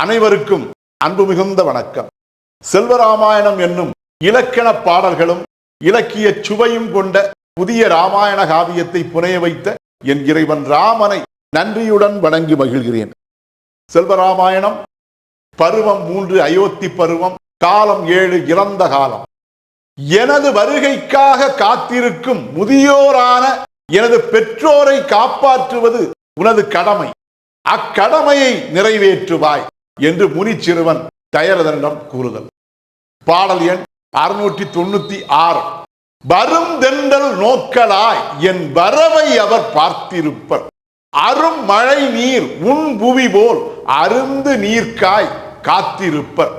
அனைவருக்கும் அன்பு மிகுந்த வணக்கம். செல்வராமாயணம் என்னும் இலக்கண பாடல்களும் இலக்கிய சுவையும் கொண்ட புதிய ராமாயண காவியத்தை புனைய வைத்த என் இறைவன் ராமனை நன்றியுடன் வணங்கி மகிழ்கிறேன். செல்வராமாயணம் பருவம் மூன்று அயோத்தி பருவம் காலம் ஏழு இறந்த காலம். எனது வருகைக்காக காத்திருக்கும் முதியோரான எனது பெற்றோரை காப்பாற்றுவது உனது கடமை. அக்கடமையை நிறைவேற்றுவாய். என்று முனிச்சிறுவன் தயரதனிடம் கூறுதல். பாடல் எண் அறுநூற்றி தொண்ணூத்தி ஆறு. வரும் தென்றல் நோக்கலாய் என் வரவை அவர் பார்த்திருப்பர். அரும் மழை நீர் உன் புவி போல் அருந்து நீர்க்காய் காத்திருப்பர்.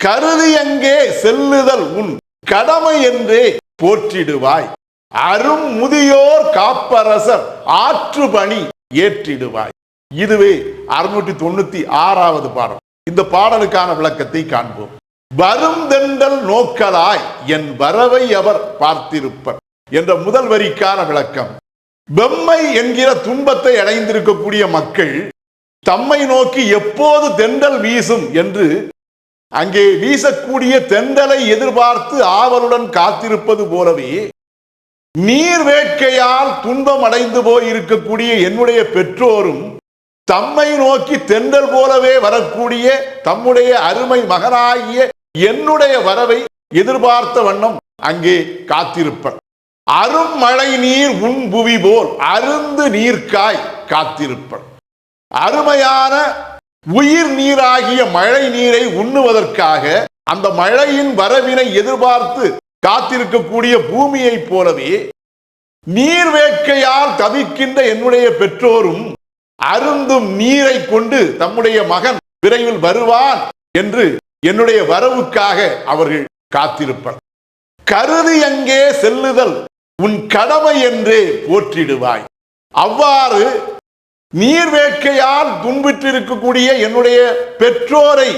கருதி எங்கே செல்லுதல் உன் கடமை என்றே போற்றிடுவாய். அரும் முதியோர் காப்பரசர் ஆற்று பணி ஏற்றிடுவாய். இதுவே அறுநூற்றி தொண்ணூத்தி ஆறாவது பாடல். இந்த பாடலுக்கான விளக்கத்தை காண்போம். வரும் தெண்டல் நோக்கலாய் என் வரவை அவர் பார்த்திருப்பர் என்ற முதல் வரிக்கான விளக்கம். வெம்மை என்கிற துன்பத்தை அடைந்திருக்கக்கூடிய மக்கள் தம்மை நோக்கி எப்போது தெண்டல் வீசும் என்று அங்கே வீசக்கூடிய தெண்டலை எதிர்பார்த்து ஆவலுடன் காத்திருப்பது போலவே நீர் வேட்கையால் துன்பம் அடைந்து போய் இருக்கக்கூடிய என்னுடைய பெற்றோரும் தம்மை நோக்கி தென்றல் போலவே வரக்கூடிய தம்முடைய அருமை மகனாகிய என்னுடைய வரவை எதிர்பார்த்த வண்ணம் அங்கே காத்திருப்பர் அருண்மழை நீர் உன் புவி போல் அருந்து நீர்க்காய் காத்திருப்பர் அருமையான உயிர் நீராகிய மழை நீரை உண்ணுவதற்காக அந்த மழையின் வரவினை எதிர்பார்த்து காத்திருக்கக்கூடிய பூமியைப் போலவே நீர் வேட்கையால் தவிக்கின்ற என்னுடைய பெற்றோரும் அருந்தும் நீரை கொண்டு தம்முடைய மகன் விரைவில் வருவான் என்று என்னுடைய வரவுக்காக அவர்கள் காத்திருப்பர். கருதி எங்கே செல்லுதல் உன் கடமை என்றே போற்றிடுவாய். அவ்வாறு நீர் வேட்கையால் துன்புற்றிருக்கக்கூடிய என்னுடைய பெற்றோரை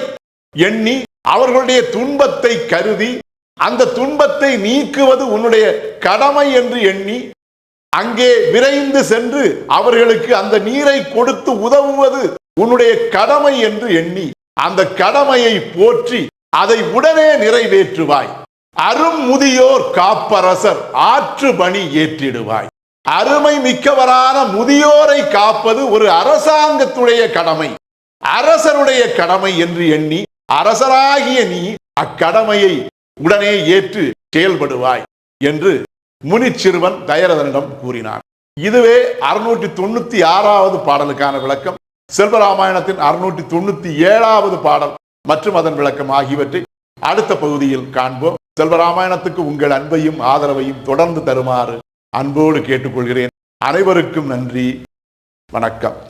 எண்ணி அவர்களுடைய துன்பத்தை கருதி அந்த துன்பத்தை நீக்குவது உன்னுடைய கடமை என்று எண்ணி அங்கே விரைந்து சென்று அவர்களுக்கு அந்த நீரை கொடுத்து உதவுவது உன்னுடைய கடமை என்று எண்ணி அந்த கடமையை போற்றி அதை உடனே நிறைவேற்றுவாய். அரும் முதியோர் காப்பரசர் ஆற்று பணி ஏற்றிடுவாய். அருமை மிக்கவரான முதியோரை காப்பது ஒரு அரசாங்கத்துடைய கடமை. அரசருடைய கடமை என்று எண்ணி அரசராகிய நீ அக்கடமையை உடனே ஏற்று செயல்படுவாய் என்று முனிச்சிறுவன் தயரதனிடம் கூறினார் இதுவே அறுநூற்றி தொண்ணூத்தி ஆறாவது பாடலுக்கான விளக்கம். செல்வராமாயணத்தின் அறுநூற்றி தொண்ணூத்தி ஏழாவது பாடல் மற்றும் அதன் விளக்கம் ஆகியவற்றை அடுத்த பகுதியில் காண்போம். செல்வராமாயணத்துக்கு உங்கள் அன்பையும் ஆதரவையும் தொடர்ந்து தருமாறு அன்போடு கேட்டுக்கொள்கிறேன். அனைவருக்கும் நன்றி. வணக்கம்.